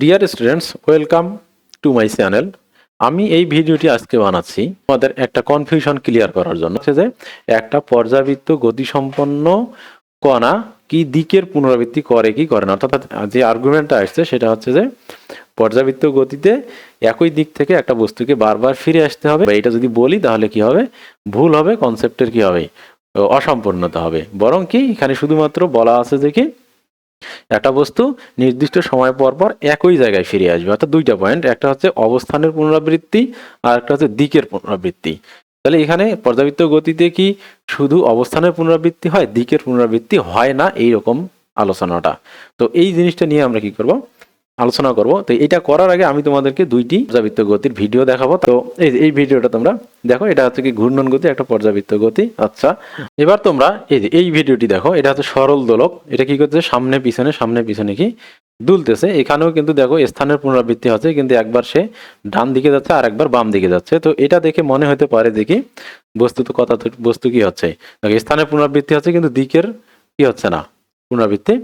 Dear students welcome to my channel আমি এই ভিডিওটি আজকে বানাচ্ছি। আমাদের একটা কনফিউশন ক্লিয়ার করার জন্য। হচ্ছে যে একটা পর্যাবৃত্ত গতিসম্পন্ন কণা কি দিকের পুনরাবৃত্তি করে, কি করে না? অর্থাৎ যে আর্গুমেন্টটা আসছে, সেটা হচ্ছে যে পর্যাবৃত্ত গতিতে একই দিক থেকে একটা বস্তুকে বারবার ফিরে আসতে হবে। এটা যদি বলি, তাহলে কি হবে? ভুল হবে কনসেপ্টের কি হবে? অসম্পূর্ণতা হবে। বরং কি? এখানে শুধুমাত্র বলা আছে যে কি একটা বস্তু নির্দিষ্ট সময় পর পর একই জায়গায় ফিরে আসবে। অর্থাৎ দুইটা পয়েন্ট একটা হচ্ছে অবস্থানের পুনরাবৃত্তি আর একটা হচ্ছে দিকের পুনরাবৃত্তি। তাহলে এখানে পর্যাবৃত্ত গতিতে কি শুধু অবস্থানের পুনরাবৃত্তি হয়, দিকের পুনরাবৃত্তি হয় না? এই রকম আলোচনাটা। তো এই জিনিসটা নিয়ে আমরা কি করব? আলোচনা করব। তো এটা করার আগে আমি তোমাদেরকে দুইটি পর্যাবৃত্ত গতির ভিডিও দেখাবো। তো এই এই ভিডিওটা তোমরা দেখো, এটা হচ্ছে কি ঘূর্ণন গতি, একটা পর্যাবৃত্ত গতি। আচ্ছা এবার তোমরা এই যে, এই ভিডিওটি দেখো, এটা হচ্ছে সরল দোলক। এটা কি করতেছে? সামনে, পিছনে সামনে, পিছনে কি দুলতেছে। এখানেও কিন্তু দেখো, স্থানের পুনরাবৃত্তি হচ্ছে, কিন্তু একবার সে ডান দিকে যাচ্ছে আর একবার বাম দিকে যাচ্ছে। তো এটা দেখে মনে হতে পারে দেখি বস্তুত কথা তো- বস্তু কি হচ্ছে? স্থানের পুনরাবৃত্তি হচ্ছে, কিন্তু দিকের কি হচ্ছে না, পুনরাবৃত্তি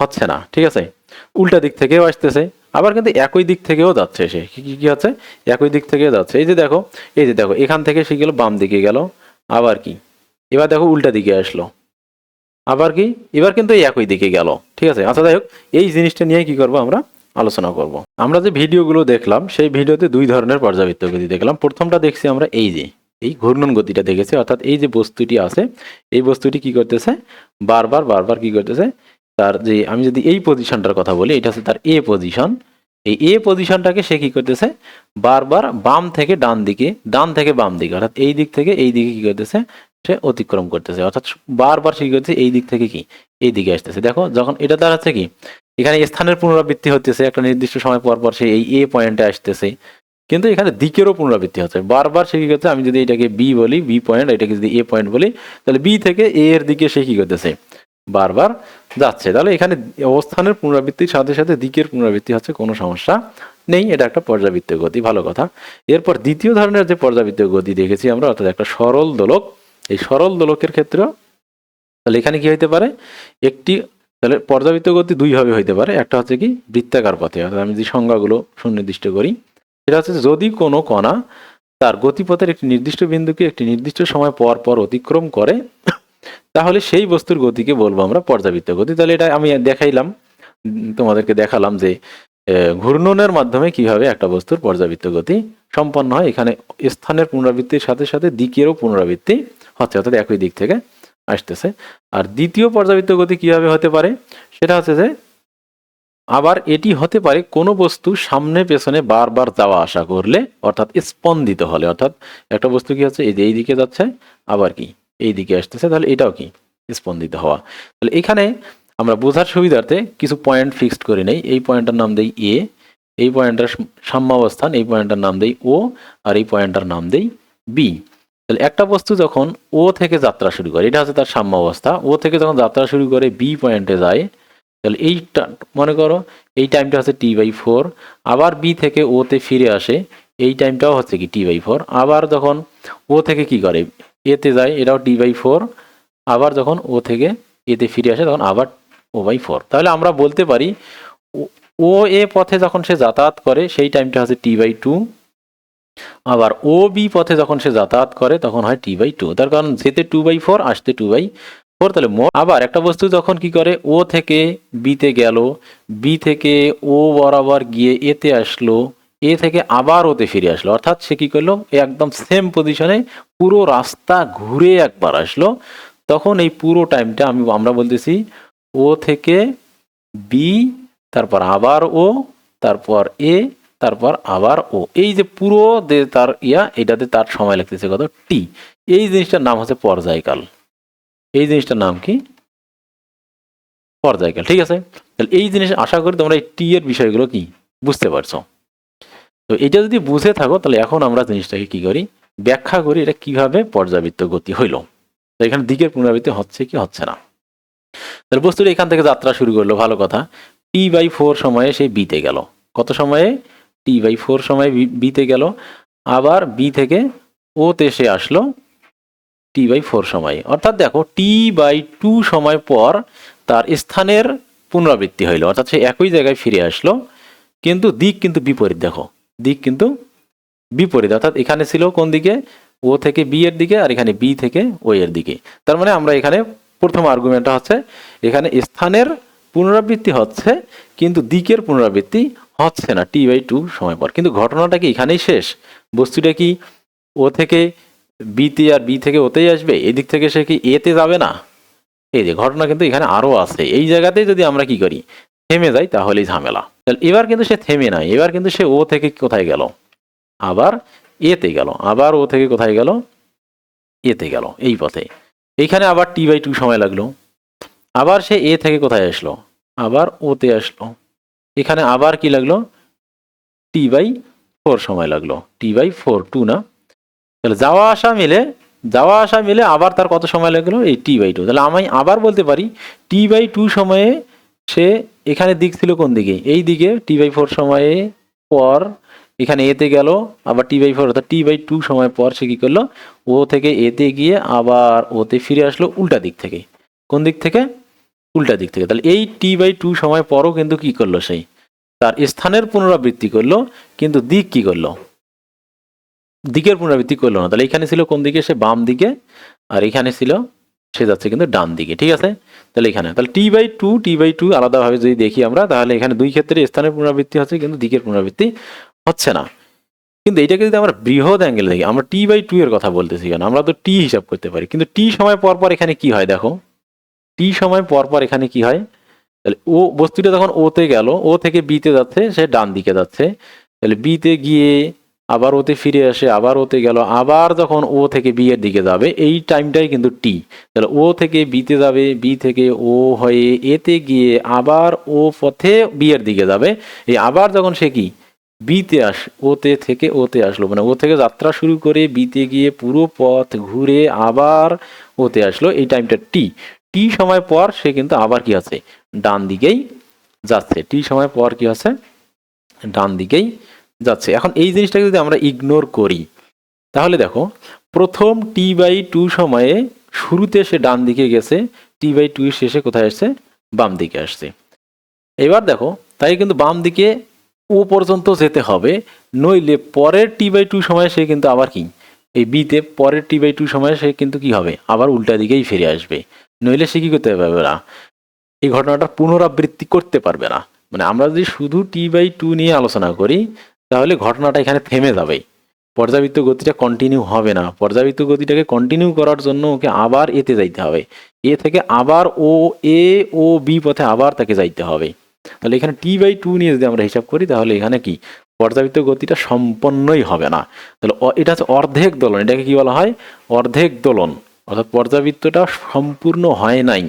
হচ্ছে না, ঠিক আছে? উল্টা দিক থেকেও আসতেছে, আবার কিন্তু একই দিক থেকেও যাচ্ছে সে। কি, কি- হচ্ছে? একই দিক থেকেও যাচ্ছে। এই যে দেখো, এই যে দেখো, এখান থেকে সে গেল, বাম দিকে গেল, আবার কি? এবার দেখো উল্টা দিকে আসলো, আবার কি? এবার কিন্তু এই একই দিকে গেল, ঠিক আছে? আচ্ছা যাই হোক, এই জিনিসটা নিয়ে কি করব আমরা? আলোচনা করব। আমরা যে ভিডিওগুলো দেখলাম, সেই ভিডিওতে দুই ধরনের পর্যাবৃত্ত গতি দেখলাম। প্রথমটা দেখছি আমরা এই যে, এই ঘূর্ণন গতিটা দেখেছি, অর্থাৎ এই যে বস্তুটি আছে, এই বস্তুটি কি করতেছে? বারবার বারবার কি করতেছে? তার যে, আমি যদি এই পজিশনটার কথা বলি, এটা হচ্ছে তার এ পজিশন এই এ পজিশনটাকে সে কি করতেছে? বারবার বাম থেকে ডান দিকে, ডান থেকে বাম দিকে, অর্থাৎ এই দিক থেকে এই দিকে কি করতেছে? সে অতিক্রম করতেছে। অর্থাৎ বারবার সে কি করতেছে? এই দিক থেকে কি? এই দিকে আসতেছে। দেখো, যখন এটা তার হচ্ছে কি? এখানে স্থানের পুনরাবৃত্তি হতেছে, একটা নির্দিষ্ট সময় পর পর সে এই এ পয়েন্টে আসতেছে। কিন্তু এখানে দিকেরও পুনরাবৃত্তি হচ্ছে। বারবার সে কি করছে আমি যদি এটাকে বি বলি বি পয়েন্ট এটাকে যদি এ পয়েন্ট বলি, তাহলে বি থেকে এ এর দিকে সে কি করতেছে? বারবার যাচ্ছে। তাহলে এখানে অবস্থানের পুনরাবৃত্তির সাথে সাথে দিকের পুনরাবৃত্তি হচ্ছে, কোনো সমস্যা নেই। এটা একটা পর্যাবৃত্ত গতি, ভালো কথা। এরপর দ্বিতীয় ধরনের যে পর্যাবৃত্ত গতি দেখেছি আমরা, অর্থাৎ একটা সরল দোলক। এই সরল দোলকের ক্ষেত্রেও তাহলে এখানে কি হইতে পারে? একটি তাহলে পর্যাবৃত্ত গতি দুইভাবে হইতে পারে। একটা হচ্ছে কি বৃত্তাকার পথে, অর্থাৎ আমি যে সংজ্ঞাগুলো সুনির্দিষ্ট করি, সেটা হচ্ছে যদি কোনো কণা তার গতিপথের একটি নির্দিষ্ট বিন্দুকে একটি নির্দিষ্ট সময় পর পর অতিক্রম করে তাহলে সেই বস্তুর গতিকে বলব আমরা পর্যাবৃত্ত গতি। তাহলে এটা আমি দেখাইলাম, তোমাদেরকে দেখালাম যে ঘূর্ণনের মাধ্যমে কীভাবে একটা বস্তুর পর্যাবৃত্ত গতি সম্পন্ন হয়। এখানে স্থানের পুনরাবৃত্তির সাথে সাথে দিকেরও পুনরাবৃত্তি হচ্ছে, অর্থাৎ একই দিক থেকে আসতেছে। আর দ্বিতীয় পর্যাবৃত্ত গতি কীভাবে হতে পারে? সেটা হচ্ছে যে, আবার এটি হতে পারে কোনো বস্তু সামনে পেছনে বারবার যাওয়া আসা করলে, অর্থাৎ স্পন্দিত হলে, অর্থাৎ একটা বস্তু কি হচ্ছে, এই যে এই দিকে যাচ্ছে, আবার কি? এই দিকে আসতেছে, তাহলে এটাও কি? স্পন্দিত হওয়া। তাহলে এখানে আমরা বোঝার সুবিধার্থে কিছু পয়েন্ট ফিক্সড করে নেই। এই পয়েন্টটার নাম দেই এ এই পয়েন্টটার সাম্যাবস্থান, এই পয়েন্টটার নাম দেই ও আর এই পয়েন্টটার নাম দেই বি তাহলে একটা বস্তু যখন ও থেকে যাত্রা শুরু করে, এটা হচ্ছে তার সাম্যাবস্থা। ও থেকে যখন যাত্রা শুরু করে বি পয়েন্টে যায়, তাহলে এইটা, মনে করো, এই টাইমটা হচ্ছে টি বাই ফোর আবার বি থেকে ওতে ফিরে আসে, এই টাইমটাও হচ্ছে কি টি বাই ফোর আবার যখন ও থেকে কি করে এতে যায়, এটাও টি বাই ফোর আবার যখন ও থেকে এতে ফিরে আসে, তখন আবার ও বাই ফোর তাহলে আমরা বলতে পারি, ও- এ পথে যখন সে যাতায়াত করে, সেই টাইমটা হচ্ছে টি বাই টু আবার ও বি পথে যখন সে যাতায়াত করে, তখন হয় টি বাই টু তার কারণ যেতে টু বাই ফোর আসতে টু বাই ফোর তাহলে আবার একটা বস্তু যখন কি করে ও থেকে বিতে গেল বি থেকে ও বরাবর গিয়ে এতে আসলো এ থেকে আবার ওতে ফিরে আসলো। অর্থাৎ সে কি করল? একদম সেম পজিশনে পুরো রাস্তা ঘুরে একবার আসলো। তখন এই পুরো টাইমটা আমি, আমরা বলতেছি ও থেকে বি তারপর আবার ও, তারপর এ, তারপর আবার ও। এই যে পুরো যে তার ইয়া, এটাতে তার সময় লাগতেছে কত? টি এই জিনিসটার নাম হচ্ছে পর্যায়কাল। এই জিনিসটার নাম কি? পর্যায়কাল। ঠিক আছে? তাহলে এই জিনিস আশা করি তোমরা এই টি এর বিষয়গুলো কি? বুঝতে পারছ। তো এটা যদি বুঝে থাকো, তাহলে এখন আমরা জিনিসটাকে কি করি? ব্যাখ্যা করি এটা কীভাবে পর্যাবৃত্ত গতি হইল। তো এখানে দিকের পুনরাবৃত্তি হচ্ছে কি হচ্ছে না। তাহলে বস্তুটা এখান থেকে যাত্রা শুরু করল, ভালো কথা। টি বাই ফোর সময়ে সে বিতে গেল। কত সময়ে? টি বাই ফোর সময়ে বিতে গেল। আবার বি থেকে ওতে সে আসলো টি বাই ফোর সময়ে। অর্থাৎ দেখো টি বাই টু সময় পর তার স্থানের পুনরাবৃত্তি হইল। অর্থাৎ সে একই জায়গায় ফিরে আসলো। কিন্তু দিক কিন্তু বিপরীত, দেখো। দিক কিন্তু বিপরীত। অর্থাৎ এখানে ছিল কোন দিকে? ও থেকে বি এর দিকে আর এখানে বি থেকে ও এর দিকে। তার মানে আমরা এখানে প্রথম আর্গুমেন্টটা হচ্ছে, এখানে স্থানের পুনরাবৃত্তি হচ্ছে, কিন্তু দিকের পুনরাবৃত্তি হচ্ছে না টি বাই টু সময় পর। কিন্তু ঘটনাটা কি এখানেই শেষ? বস্তুটা কি ও থেকে বিতে আর বি থেকে ওতেই আসবে? এদিক থেকে সে কি এতে যাবে না? এই যে ঘটনা কিন্তু এখানে আরও আছে। এই জায়গাতেই যদি আমরা কি করি, থেমে যাই, তাহলেই ঝামেলা। তাহলে এবার কিন্তু সে থেমে নাই। এবার কিন্তু সে ও থেকে কোথায় গেল? আবার এতে গেল। আবার ও থেকে কোথায় গেল? এতে গেল, এই পথে। এইখানে আবার টি বাই টু সময় লাগল। আবার সে এ থেকে কোথায় আসলো? আবার ওতে আসলো। এখানে আবার কি লাগল? টি বাই ফোর সময় লাগল। টি বাই ফোর টু না? তাহলে যাওয়া আসা মিলে, যাওয়া আসা মিলে আবার তার কত সময় লাগল? এই টি বাই টু তাহলে আমি আবার বলতে পারি টি বাই টু সময়ে সে এখানে দিক ছিল কোন দিকে? এই দিকে টি বাই ফোর সময়ে পর এখানে এতে গেল, আবার টি বাই ফোর অর্থাৎ টি বাই টু সময় পর সে কি করল? ও থেকে এতে গিয়ে আবার ওতে ফিরে আসলো উল্টা দিক থেকে। কোন দিক থেকে? উল্টা দিক থেকে। তাহলে এই টি বাই টু সময় পরও কিন্তু কি করল সেই তার স্থানের পুনরাবৃত্তি করল, কিন্তু দিক কি করল? দিকের পুনরাবৃত্তি করল না। তাহলে এখানে ছিল কোন দিকে? সে বাম দিকে। আর এখানে ছিল সে যাচ্ছে কিন্তু ডান দিকে, ঠিক আছে? তাহলে এখানে। তাহলে T by two T by two আলাদাভাবে যদি দেখি আমরা, তাহলে এখানে দুই ক্ষেত্রে স্থানের পুনরাবৃত্তি হচ্ছে, কিন্তু দিকের পুনরাবৃত্তি হচ্ছে না। কিন্তু এটাকে যদি আমরা বৃহৎ অ্যাঙ্গেল দেখি, আমরা টি বাই টু এর কথা বলতেছি কেন? আমরা তো টি হিসাব করতে পারি। কিন্তু টি সময় পর পর এখানে কি হয় দেখো? টি সময় পর পর এখানে কি হয়? তাহলে ও বস্তুটা যখন ওতে গেল ও থেকে বিতে যাচ্ছে, সে ডান দিকে যাচ্ছে। তাহলে বিতে গিয়ে আবার ওতে ফিরে আসে, আবার ওতে গেল, আবার যখন ও থেকে বি এর দিকে যাবে, এই টাইমটাই কিন্তু টি তাহলে ও থেকে বিতে যাবে বি থেকে ও হয়ে এতে গিয়ে আবার ও পথে বি এর দিকে যাবে। এই আবার যখন সে কি? বিতে আস, ওতে থেকে ওতে আসলো। মানে ও থেকে যাত্রা শুরু করে বিতে গিয়ে পুরো পথ ঘুরে আবার ওতে আসলো, এই টাইমটা টি টি সময় পর সে কিন্তু আবার কি আছে? ডান দিকেই যাচ্ছে। টি সময় পর কি আছে? ডান দিকেই যাচ্ছে। এখন এই জিনিসটাকে যদি আমরা ইগনোর করি, তাহলে দেখো, প্রথম টি বাই টু সময়ে শুরুতে সে ডান দিকে গেছে টি বাই টু শেষে কোথায় আসছে? বাম দিকে আসছে। এবার দেখো তাই কিন্তু বাম দিকে ও পর্যন্ত যেতে হবে, নইলে পরের টি বাই টু সময়ে সে কিন্তু আবার কি? এই বিতে পরের টি বাই টু সময়ে সে কিন্তু কি হবে? আবার উল্টা দিকেই ফিরে আসবে। নইলে সে কি করতে পারবে না? এই ঘটনাটার পুনরাবৃত্তি করতে পারবে না। মানে আমরা যদি শুধু টি বাই টু নিয়ে আলোচনা করি তাহলে ঘটনাটা এখানে থেমে যাবে পর্যাবৃত্ত গতিটা কন্টিনিউ হবে না। পর্যাবৃত্ত গতিটাকে কন্টিনিউ করার জন্য ওকে আবার এতে যাইতে হবে। এ থেকে আবার ও এ ও বি পথে আবার তাকে যাইতে হবে। তাহলে এখানে টি বাই টু নিয়ে যদি আমরা হিসাব করি, তাহলে এখানে কি? পর্যাবৃত্ত গতিটা সম্পন্নই হবে না। তাহলে এটা হচ্ছে অর্ধেক দোলন। এটাকে কি বলা হয়? অর্ধেক দোলন। অর্থাৎ পর্যাবৃত্তটা সম্পূর্ণ হয় নাই।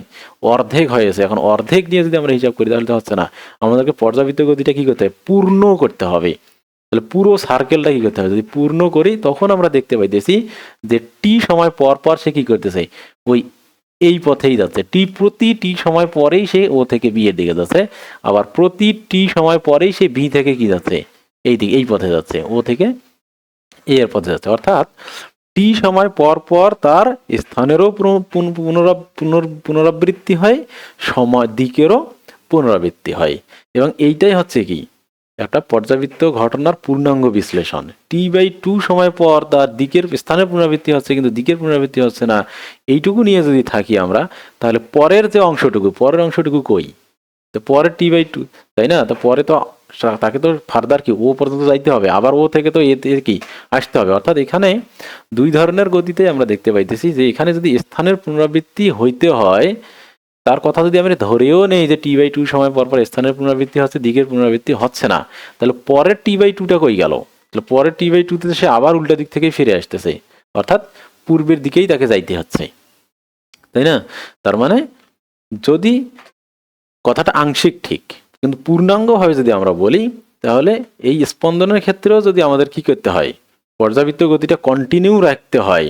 অর্ধেক হয়েছে। এখন অর্ধেক নিয়ে যদি আমরা হিসাব করি, তাহলে তো হচ্ছে না। আমাদেরকে পর্যাবৃত্ত গতিটা কি করতে হবে পূর্ণ করতে হবে। তাহলে পুরো সার্কেলটা কি করতে হবে? যদি পূর্ণ করি, তখন আমরা দেখতে পাইতেছি যে টি সময় পর পর সে কি করতেছে? ওই এই পথেই যাচ্ছে। টি প্রতি টি সময় পরেই সে ও থেকে বি এর দিকে যাচ্ছে। আবার প্রতি টি সময় পরেই সে বি থেকে কি যাচ্ছে? এই দিকে, এই পথে যাচ্ছে। ও থেকে এ এর পথে যাচ্ছে। অর্থাৎ টি সময় পর পর তার স্থানেরও পুন- পুন- পুনরাব- পুনর, পুনরাবৃত্তি হয়, সময় দিকেরও পুনরাবৃত্তি হয়। এবং এইটাই হচ্ছে কি? একটা পর্যাবৃত্ত ঘটনার পূর্ণাঙ্গ বিশ্লেষণ। টি বাই টু সময় পর তার দিকের স্থানের পুনরাবৃত্তি হচ্ছে, কিন্তু দিকের পুনরাবৃত্তি হচ্ছে না। এইটুকু নিয়ে যদি থাকি আমরা, তাহলে পরের যে অংশটুকু, পরের অংশটুকু কই? তো পরের টি বাই টু তাই না? তো পরে তো তাকে তো ফার্দার কি, ও পর্যন্ত যাইতে হবে। আবার ও থেকে তো এতে কি, আসতে হবে। অর্থাৎ এখানে দুই ধরনের গতিতে আমরা দেখতে পাইতেছি যে এখানে যদি স্থানের পুনরাবৃত্তি হইতে হয় তার কথা যদি আমরা ধরেও নেই যে টি বাই টু সময় পর পর স্থানের পুনরাবৃত্তি হচ্ছে, দিকের পুনরাবৃত্তি হচ্ছে না, তাহলে পরের টি বাই টুটা কই গেল? তাহলে পরের টি বাই টুতে সে আবার উল্টা দিক থেকেই ফিরে আসতেছে, অর্থাৎ পূর্বের দিকেই তাকে যাইতে হচ্ছে। তাই না? তার মানে যদি কথাটা আংশিক ঠিক, কিন্তু পূর্ণাঙ্গভাবে যদি আমরা বলি, তাহলে এই স্পন্দনের ক্ষেত্রেও যদি আমাদের কি করতে হয়, পর্যাবৃত্ত গতিটা কন্টিনিউ রাখতে হয়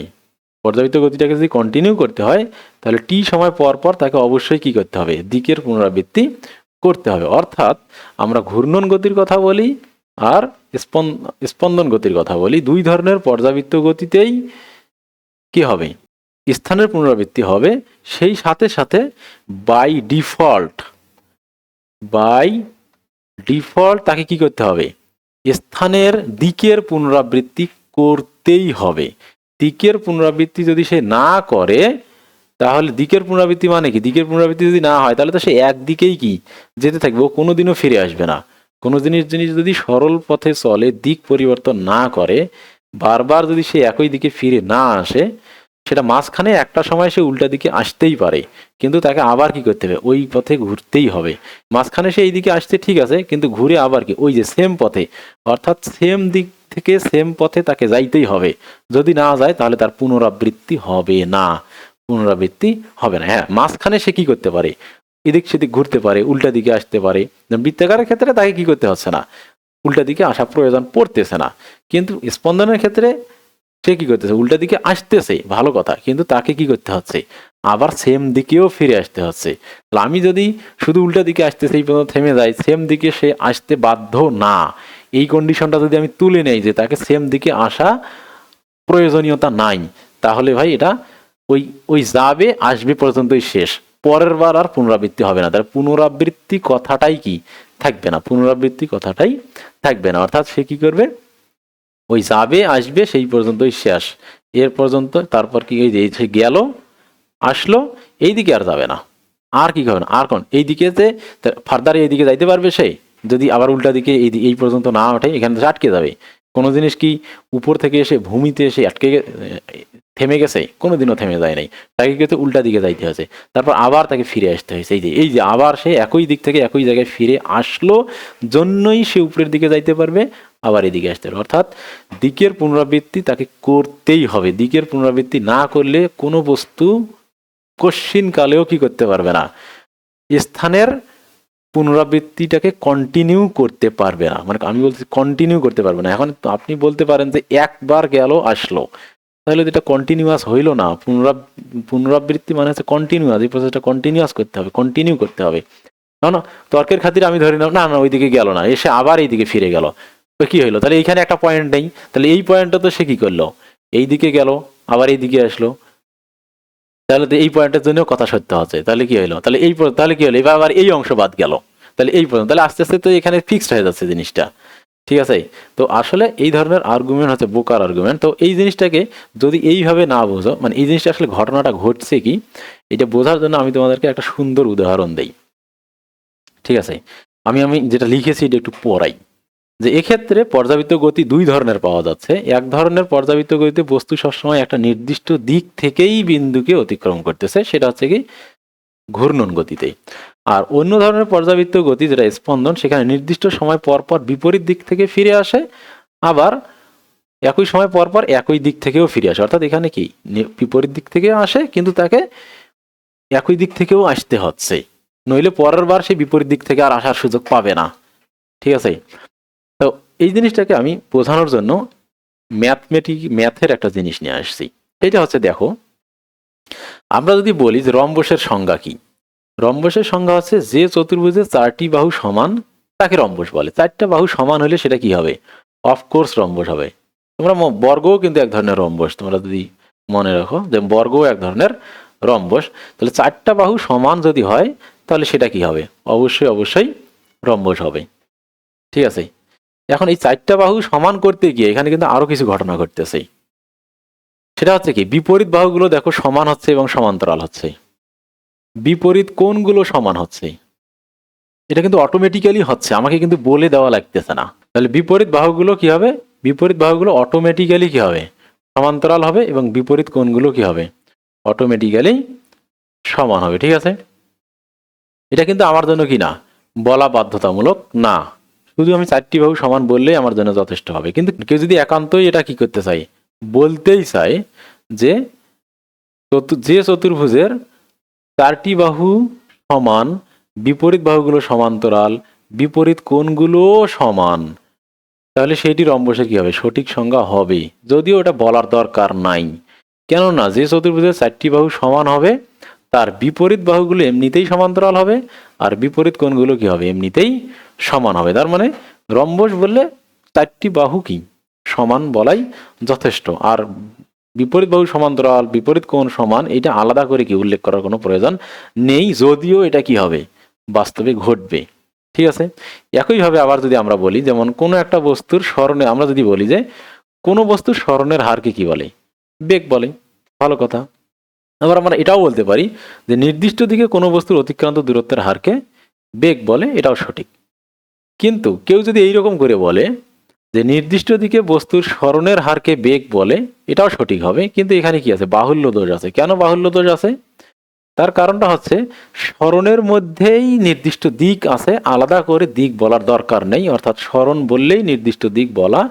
পর্যাবৃত্ত গতিটাকে যদি কন্টিনিউ করতে হয়, তাহলে টি সময় পর পর তাকে অবশ্যই কি করতে হবে? দিকের পুনরাবৃত্তি করতে হবে। অর্থাৎ আমরা ঘূর্ণন গতির কথা বলি আর স্পন- স্পন্দন গতির কথা বলি। দুই ধরনের পর্যাবৃত্ত গতিতেই কি হবে? স্থানের পুনরাবৃত্তি হবে। সেই সাথে সাথে বাই ডিফল্ট বাই ডিফল্ট তাকে কি করতে হবে? স্থানের দিকের পুনরাবৃত্তি করতেই হবে। দিকের পুনরাবৃত্তি যদি সে না করে, তাহলে দিকের পুনরাবৃত্তি মানে কি? দিকের পুনরাবৃত্তি যদি না হয়, তাহলে তো সে একদিকেই কি? যেতে থাকবে, ও কোনোদিনও ফিরে আসবে না। কোনো জিনিস জিনিস যদি সরল পথে চলে, দিক পরিবর্তন না করে, বারবার যদি সে একই দিকে ফিরে না আসে, সেটা মাঝখানে একটা সময় সে উল্টা দিকে আসতেই পারে। কিন্তু তাকে আবার কি করতে হবে? ওই পথে ঘুরতেই হবে। মাঝখানে সে এই দিকে আসতে ঠিক আছে, কিন্তু ঘুরে আবার কি? ওই যে সেম পথে। অর্থাৎ সেম দিক থেকে সেম পথে তাকে যাইতেই হবে। যদি না যায়, তাহলে তার পুনরাবৃত্তি হবে না। পুনরাবৃত্তি হবে না। হ্যাঁ মাঝখানে সে কি করতে পারে? এদিক সেদিক ঘুরতে পারে, উল্টা দিকে আসতে পারে। বৃত্তাকারের ক্ষেত্রে তাকে কি করতে হচ্ছে না? উল্টা দিকে আসা প্রয়োজন পড়তেছে না। কিন্তু স্পন্দনের ক্ষেত্রে সে কি করতেছে? উল্টা দিকে আসতেছে, ভালো কথা। কিন্তু তাকে কি করতে হচ্ছে? আবার সেম দিকেও ফিরে আসতে হচ্ছে। তাহলে আমি যদি শুধু উল্টা দিকে আসতেছে, এই পর্যন্ত থেমে যাই সেম দিকে সে আসতে বাধ্য না। এই কন্ডিশনটা যদি আমি তুলে নেই যে তাকে সেম দিকে আসা প্রয়োজনীয়তা নাই, তাহলে ভাই এটা ওই ওই যাবে, আসবে পর্যন্তই শেষ। পরের বার আর পুনরাবৃত্তি হবে না। তার পুনরাবৃত্তি কথাটাই কি? থাকবে না। পুনরাবৃত্তি কথাটাই থাকবে না। অর্থাৎ সে কি করবে? ওই যাবে, আসবে, সেই পর্যন্তই শেষ। এর পর্যন্ত তারপর কি এই যে গেল, আসলো এই দিকে আর যাবে না। আর কি হবে না? আর কোন? এই দিকে ফার্দার এই দিকে যাইতে পারবে সে? যদি আবার উল্টা দিকে এই এই পর্যন্ত না ওঠে, এখানে তো আটকে যাবে। কোনো জিনিস কি উপর থেকে এসে ভূমিতে এসে আটকে থেমে গেছে? কোনোদিনও থেমে যায় নাই। তাকে কিন্তু উল্টা দিকে যাইতে হয়েছে। তারপর আবার তাকে ফিরে আসতে হয়েছে। এই যে এই যে আবার সে একই দিক থেকে একই জায়গায় ফিরে আসলো, জন্যই সে উপরের দিকে যাইতে পারবে, আবার এদিকে আসতে পারবে। অর্থাৎ দিকের পুনরাবৃত্তি তাকে করতেই হবে। দিকের পুনরাবৃত্তি না করলে কোনো বস্তু কশ্চিন কালেও কি করতে পারবে না। স্থানের পুনরাবৃত্তিটাকে কন্টিনিউ করতে পারবে না। মানে আমি বলছি কন্টিনিউ করতে পারবে না। এখন আপনি বলতে পারেন যে একবার গেল, আসলো। তাহলে এটা কন্টিনিউয়াস হইল না। পুনরাব, পুনরাবৃত্তি মানে হচ্ছে কন্টিনিউয়াস এই প্রসেসটা কন্টিনিউয়াস করতে হবে কন্টিনিউ করতে হবে। না না, তর্কের খাতিরে আমি ধরে নিলাম, না না, ওইদিকে গেল না, এসে আবার এইদিকে ফিরে গেল। তো কি হইল? তাহলে এইখানে একটা পয়েন্ট নেই। তাহলে এই পয়েন্টটা তো সে কী করল? এই দিকে গেল, আবার এই দিকে আসলো। তাহলে তো এই পয়েন্টের জন্য কথা সত্য হচ্ছে তাহলে কি হলো তাহলে এই তাহলে কি হলো এবার আবার এই অংশ বাদ গেল। তাহলে এই পর্যন্ত তাহলে আস্তে আস্তে তো এখানে ফিক্সড হয়ে যাচ্ছে জিনিসটা। ঠিক আছে? তো আসলে এই ধরনের আর্গুমেন্ট হচ্ছে বোকার আর্গুমেন্ট তো এই জিনিসটাকে যদি এইভাবে না বোঝো মানে এই জিনিসটা আসলে ঘটনাটা ঘটছে কি, এটা বোঝার জন্য আমি তোমাদেরকে একটা সুন্দর উদাহরণ দেই। ঠিক আছে? আমি আমি যেটা লিখেছি এটা একটু পড়াই। যে এক্ষেত্রে পর্যাবৃত্ত গতি দুই ধরনের পাওয়া যাচ্ছে। এক ধরনের পর্যাবৃত্ত গতিতে বস্তু সবসময় একটা নির্দিষ্ট দিক থেকেই বিন্দুকে অতিক্রম করতেছে, সেটা হচ্ছে কি ঘূর্ণন গতিতে। আর অন্য ধরনের পর্যাবৃত্ত গতি যেটা স্পন্দন, সেখানে নির্দিষ্ট সময় পর পর বিপরীত দিক থেকে ফিরে আসে, আবার একই সময় পর পর একই দিক থেকেও ফিরে আসে। অর্থাৎ এখানে কি বিপরীত দিক থেকে আসে, কিন্তু তাকে একই দিক থেকেও আসতে হচ্ছে। নইলে পরের বার সে বিপরীত দিক থেকে আর আসার সুযোগ পাবে না। ঠিক আছে? এই জিনিসটাকে আমি বোঝানোর জন্য ম্যাথমেটিক ম্যাথের একটা জিনিস নিয়ে আসছি। এটা হচ্ছে দেখো, আমরা যদি বলি যে রম্বসের সংজ্ঞা কি? রম্বসের সংজ্ঞা হচ্ছে যে চতুর্ভুজে চারটি বাহু সমান তাকে রম্বস বলে। চারটা বাহু সমান হলে সেটা কি হবে? অফকোর্স রম্বস হবে। তোমরা বর্গও কিন্তু এক ধরনের রম্বস। তোমরা যদি মনে রাখো যে বর্গও এক ধরনের রম্বস। তাহলে চারটা বাহু সমান যদি হয়, তাহলে সেটা কি হবে? অবশ্যই অবশ্যই রম্বস হবে। ঠিক আছে? এখন এই চারটা বাহু সমান করতে গিয়ে এখানে কিন্তু আরও কিছু ঘটনা ঘটতেছে। সেটা হচ্ছে কি, বিপরীত বাহুগুলো দেখো সমান হচ্ছে এবং সমান্তরাল হচ্ছে। বিপরীত কোনগুলো সমান হচ্ছে। এটা কিন্তু অটোমেটিক্যালি হচ্ছে, আমাকে কিন্তু বলে দেওয়া লাগতেছে না। তাহলে বিপরীত বাহুগুলো কি হবে? বিপরীত বাহুগুলো অটোমেটিক্যালি কি হবে? সমান্তরাল হবে এবং বিপরীত কোণগুলো কি হবে? অটোমেটিক্যালি সমান হবে, ঠিক আছে? এটা কিন্তু আমার জন্য কি না, বলা বাধ্যতামূলক না। শুধু আমি চারটি বাহু সমান বললেই আমার জন্য যথেষ্ট হবে। কিন্তু কেউ যদি একান্তই এটা কি করতে চাই বলতেই চায় যে যে চতুর্ভুজের চারটি বাহু সমান, বিপরীত বাহুগুলো সমান্তরাল, বিপরীত কোণগুলো সমান, তাহলে সেটি রম্বসের কি হবে? সঠিক সংজ্ঞা হবে যদিও এটা বলার দরকার নাই। কেননা যে চতুর্ভুজের চারটি বাহু সমান হবে তার বিপরীত বাহুগুলো এমনিতেই সমান্তরাল হবে, আর বিপরীত কোণগুলো কি হবে? এমনিতেই সমান হবে। তার মানে রম্বস বললে চারটি বাহু কি? সমান বলাই যথেষ্ট। আর বিপরীত বাহু সমান্তরাল, বিপরীত কোণ সমান, এটা আলাদা করে কি উল্লেখ করার কোনো প্রয়োজন নেই, যদিও এটা কি হবে? বাস্তবে ঘটবে। ঠিক আছে? একইভাবে আবার যদি আমরা বলি, যেমন কোনো একটা বস্তুর স্মরণে আমরা যদি বলি যে, কোনো বস্তুর স্মরণের হারকে কি বলে? বেগ বলে। ভালো কথা। আবার আমরা এটাও বলতে পারি যে নির্দিষ্ট দিকে কোনো বস্তুর অতিক্রান্ত দূরত্বের হারকে বেগ বলে, এটাও সঠিক। কিন্তু কেউ যদি এইরকম করে বলে যে নির্দিষ্ট দিকে বস্তুর স্মরণের হারকে বেগ বলে, এটাও সঠিক হবে, কিন্তু এখানে কি আছে? বাহুল্য দোষ আছে। কেন বাহুল্য দোষ আছে? তার কারণটা হচ্ছে স্মরণের মধ্যেই নির্দিষ্ট দিক আছে, আলাদা করে দিক বলার দরকার নেই, অর্থাৎ স্মরণ বললেই নির্দিষ্ট দিক বলা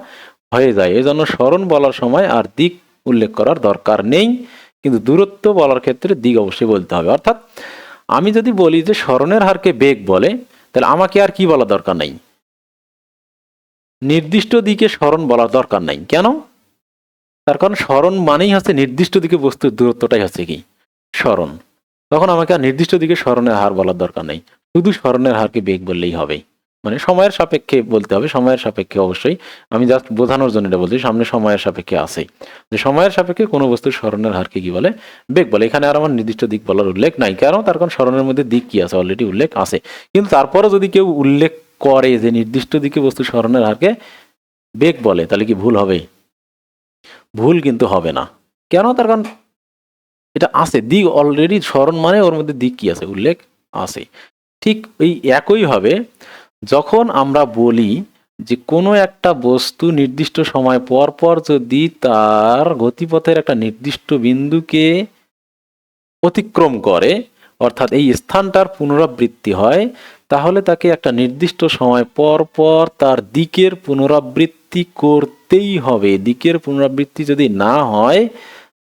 হয়ে যায়। এই জন্য স্মরণ বলার সময় আর দিক উল্লেখ করার দরকার নেই। কিন্তু দূরত্ব বলার ক্ষেত্রে দিক অবশ্যই বলতে হবে। অর্থাৎ আমি যদি বলি যে স্মরণের হারকে বেগ বলে, তাহলে আমাকে আর কি বলা দরকার নেই? নির্দিষ্ট দিকে স্মরণ বলার দরকার নাই। কেন? তার কারণ স্মরণ মানেই হচ্ছে নির্দিষ্ট দিকে বস্তুর দূরত্বটাই হচ্ছে কি? স্মরণ। তখন আমাকে আর নির্দিষ্ট দিকে স্মরণের হার বলার দরকার নেই। শুধু স্মরণের হারকে বেগ বললেই হবে। মানে সময়ের সাপেক্ষে বলতে হবে, সময়ের সাপেক্ষে অবশ্যই। আমি জাস্ট বোঝানোর জন্য এটা বলছি, সামনে সময়ের সাপেক্ষে আছে যে সময়ের সাপেক্ষে কোনো বস্তুর স্মরণের হারকে কি বলে? বেগ বলে। এখানে আর আমার নির্দিষ্ট দিক বলার উল্লেখ নাই, কারণ তার কারণ স্মরণের মধ্যে দিক কি আছে? অলরেডি উল্লেখ আছে। কিন্তু তারপরে যদি কেউ উল্লেখ করে যে নির্দিষ্ট দিকে বস্তু স্মরণের হারকে বেগ বলে, তাহলে কি ভুল হবে? ভুল কিন্তু হবে না। কেন? তার কারণ এটা আছে। দিক অলরেডি স্মরণ মানে ওর মধ্যে দিক কি আছে? উল্লেখ আছে। ঠিক এই একইভাবে যখন আমরা বলি যে কোনো একটা বস্তু নির্দিষ্ট সময় পর পর যদি তার গতিপথের একটা নির্দিষ্ট বিন্দুকে অতিক্রম করে, অর্থাৎ এই স্থানটার পুনরাবৃত্তি হয়, তাহলে তাকে একটা নির্দিষ্ট সময় পর পর তার দিকের পুনরাবৃত্তি করতেই হবে। দিকের পুনরাবৃত্তি যদি না হয়,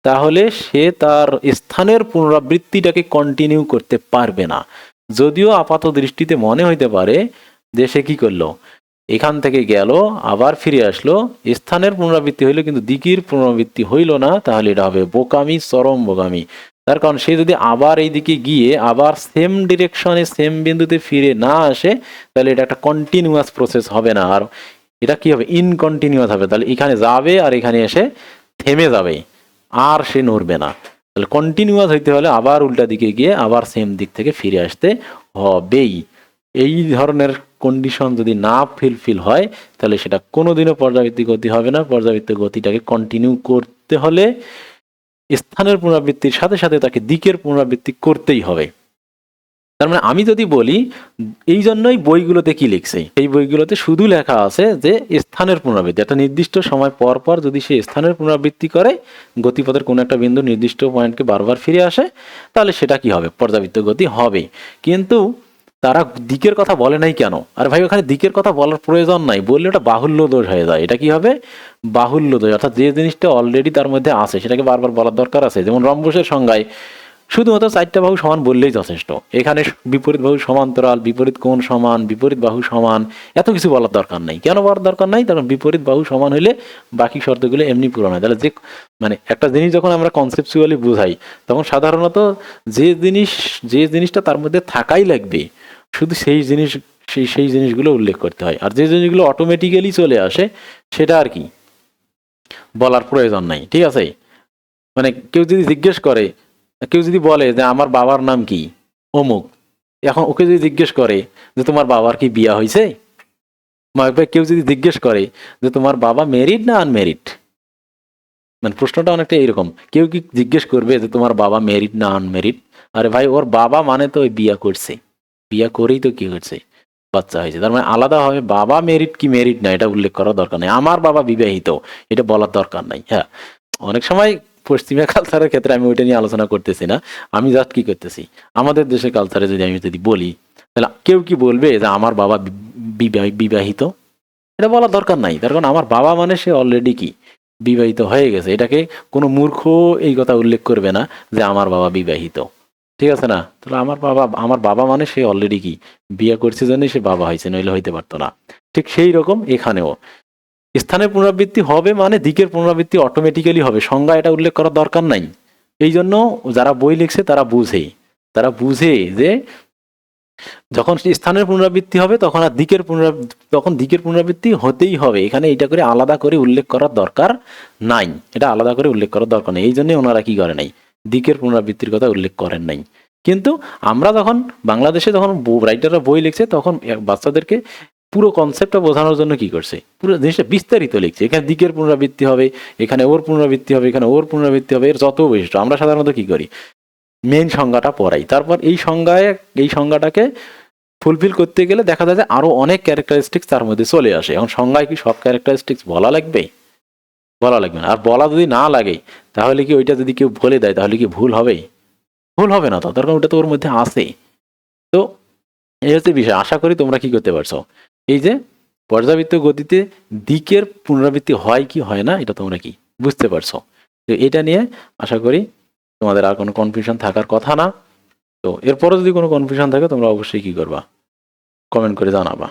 তাহলে সে তার স্থানের পুনরাবৃত্তিটাকে কন্টিনিউ করতে পারবে না। যদিও আপাত দৃষ্টিতে মনে হইতে পারে সে কি করল? এখান থেকে গেল, আবার ফিরে আসলো। স্থানের পুনরাবৃত্তি হইল, কিন্তু দিকির পুনরাবৃত্তি হইল না, তাহলে এটা হবে বোকামি, চরম বোকামি। তার কারণ সে যদি আবার এই দিকে গিয়ে আবার সেম ডিরেকশনে সেম বিন্দুতে ফিরে না আসে, তাহলে এটা একটা কন্টিনিউয়াস প্রসেস হবে না। আর এটা কি হবে? ইনকন্টিনিউয়াস হবে। তাহলে এখানে যাবে আর এখানে এসে থেমে যাবে। আর সে নড়বে না। তাহলে কন্টিনিউয়াস হইতে হলে আবার উল্টা দিকে গিয়ে আবার সেম দিক থেকে ফিরে আসতে হবেই। এই ধরনের কন্ডিশন যদি না ফিলফিল হয়, তাহলে সেটা কোনোদিনও পর্যাবৃত্তি গতি হবে না। পর্যাবৃত্তি গতিটাকে কন্টিনিউ করতে হলে স্থানের পুনরাবৃত্তির সাথে সাথে তাকে দিকের পুনরাবৃত্তি করতেই হবে। তার মানে আমি যদি বলি, এই জন্যই বইগুলোতে কি লিখছে? এই বইগুলোতে শুধু লেখা আছে যে স্থানের পুনরাবৃত্তি। একটা নির্দিষ্ট সময় পর পর যদি সে স্থানের পুনরাবৃত্তি করে, গতিপথের কোনো একটা বিন্দু নির্দিষ্ট পয়েন্টকে বারবার ফিরে আসে, তাহলে সেটা কি হবে? পর্যাবৃত্ত গতি হবে। কিন্তু তারা দিকের কথা বলে নাই কেন? আর ভাই, ওখানে দিকের কথা বলার প্রয়োজন নাই। বললে ওটা বাহুল্য দোষ হয়ে যায়। এটা কি হবে বাহুল্য দোষ অর্থাৎ যে জিনিসটা অলরেডি তার মধ্যে আছে, সেটাকে বারবার বলার দরকার আছে। যেমন রম্বসের সংজ্ঞায়, শুধুমাত্র চারটা বাহু সমান বললেই যথেষ্ট। এখানে বিপরীত বাহু সমান্তরাল, বিপরীত কোণ সমান, বিপরীত বাহু সমান, এত কিছু বলার দরকার নেই। কেন বলার দরকার নাই? কারণ বিপরীত বাহু সমান হলে বাকি শর্তগুলো এমনি পূরণ হয় তাহলে যে মানে একটা জিনিস যখন আমরা কনসেপচুয়ালি বুঝাই, তখন সাধারণত যে জিনিস, যে জিনিসটা তার মধ্যে থাকাই লাগবে শুধু সেই জিনিস, সেই সেই জিনিসগুলো উল্লেখ করতে হয়। আর যে জিনিসগুলো অটোমেটিক্যালি চলে আসে, সেটা আর কি? বলার প্রয়োজন নাই, ঠিক আছে? মানে কেউ যদি জিজ্ঞেস করে, কেউ যদি বলে যে আমার বাবার নাম কি? অমুক। এখন ওকে যদি জিজ্ঞেস করে যে তোমার বাবার কি বিয়া হয়েছে মাইক ভাই, কেউ যদি জিজ্ঞেস করে যে তোমার বাবা মেরিড না আনমেরিড মানে প্রশ্নটা অনেকটা এইরকম। কেউ কি জিজ্ঞেস করবে যে তোমার বাবা মেরিড না আনমেরিড আরে ভাই, ওর বাবা মানে তো ওই বিয়া করছে। বিয়া করেই তো কি করছে বাচ্চা হয়েছে। তার মানে আলাদাভাবে বাবা মেরিট কি মেরিট না, এটা উল্লেখ করার দরকার নেই। আমার বাবা বিবাহিত, এটা বলার দরকার নাই হ্যাঁ। অনেক সময় পশ্চিমা কালচারের ক্ষেত্রে আমি ওইটা নিয়ে আলোচনা করতেছি না, আমি জাস্ট কি করতেছি? আমাদের দেশের কালচারে যদি আমি যদি বলি, তাহলে কেউ কি বলবে যে আমার বাবা বিবাহ- বিবাহিত? এটা বলার দরকার নাই। তার কারণ আমার বাবা মানে সে অলরেডি কি? বিবাহিত হয়ে গেছে। এটাকে কোনো মূর্খ এই কথা উল্লেখ করবে না যে আমার বাবা বিবাহিত। ঠিক আছে না? তাহলে আমার বাবা আমার বাবা মানে সে অলরেডি কি? বিয়ে করছে জন্যই সে বাবা হয়েছে, নইলে হইতে পারতো না। ঠিক সেই রকম এখানেও। স্থানের পুনরাবৃত্তি হবে মানে দিকের পুনরাবৃত্তি অটোমেটিক্যালি হবে। সংজ্ঞা এটা উল্লেখ করার দরকার নাই। এই জন্য যারা বই লিখছে তারা বুঝে। তারা বুঝে যে যখন স্থানের পুনরাবৃত্তি হবে তখন আর দিকের পুনরাবৃত্তি তখন দিকের পুনরাবৃত্তি হতেই হবে। এখানে এটা করে আলাদা করে উল্লেখ করার দরকার নাই। এটা আলাদা করে উল্লেখ করার দরকার নেই। এই জন্যই ওনারা কি করে নাই? দিকের পুনরাবৃত্তির কথা উল্লেখ করেন নাই। কিন্তু আমরা যখন বাংলাদেশে যখন রাইটাররা বই লিখছে, তখন বাচ্চাদেরকে পুরো কনসেপ্টটা বোঝানোর জন্য কি করছে? পুরো জিনিসটা বিস্তারিত লিখছে। এখানে দিকের পুনরাবৃত্তি হবে, এখানে ওর পুনরাবৃত্তি হবে, এখানে ওর পুনরাবৃত্তি হবে, এর যত বৈশিষ্ট্য। আমরা সাধারণত কি করি? মেন সংজ্ঞাটা পড়াই। তারপর এই সংজ্ঞায়, এই সংজ্ঞাটাকে ফুলফিল করতে গেলে দেখা যায় যে আরও অনেক ক্যারেক্টারিস্টিক্স তার মধ্যে চলে আসে। এখন সংজ্ঞায় কি সব ক্যারেক্টারিস্টিক্স বলা লাগবে বলা লাগবে না। আর বলা যদি না লাগে, তাহলে কি ওইটা যদি কেউ বলে দেয়, তাহলে কি ভুল হবে? ভুল হবে না তো, তার কারণ ওটা তো ওর মধ্যে আছে। তো এই হচ্ছে বিষয়। আশা করি তোমরা কি করতে পারছ? এই যে পর্যাবৃত্ত গতিতে দিকের পুনরাবৃত্তি হয় কি হয় না, এটা তোমরা কি বুঝতে পারছ? তো এটা নিয়ে আশা করি তোমাদের আর কোনো কনফিউশন থাকার কথা না। তো এরপরে যদি কোনো কনফিউশন থাকে, তোমরা অবশ্যই কি করবা? কমেন্ট করে জানাবা।